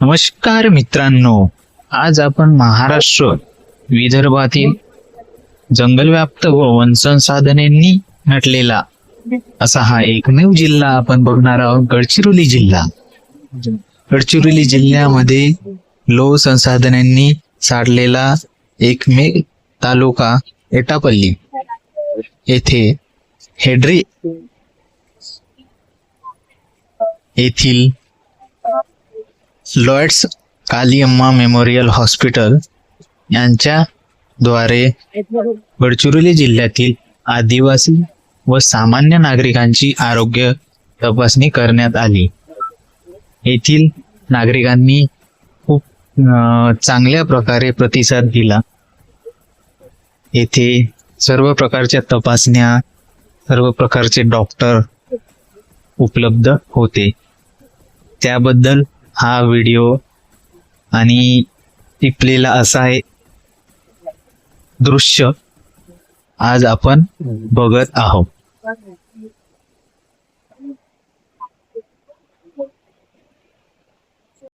नमस्कार मित्रांनो आज आपण महाराष्ट्र विदर्भातील जंगलव्याप्त व वनसंसाधनांनी नटलेला असा हा एकमेव जिल्हा आपण बघणार आहोत गडचिरोली जिल्हा. गडचिरोली जिल्ह्यामध्ये लोह संसाधनांनी साडलेला एकमेव तालुका एटापल्ली. येथे हेड्री येथील लॉयड्स कालियम्मा मेमोरियल हॉस्पिटल यांच्या द्वारे गडचिरोली जिल्ह्यातील आदिवासी व सामान्य नागरिकांची आरोग्य तपासणी करण्यात आली. येथील नागरिकांनी खूप चांगल्या प्रकारे प्रतिसाद दिला. येथे सर्व प्रकारच्या तपासण्या सर्व प्रकारचे डॉक्टर उपलब्ध होते. त्याबद्दल हा व्हिडिओ आणि टिपलेला असा आहे. दृश्य आज आपण बघत आहोत.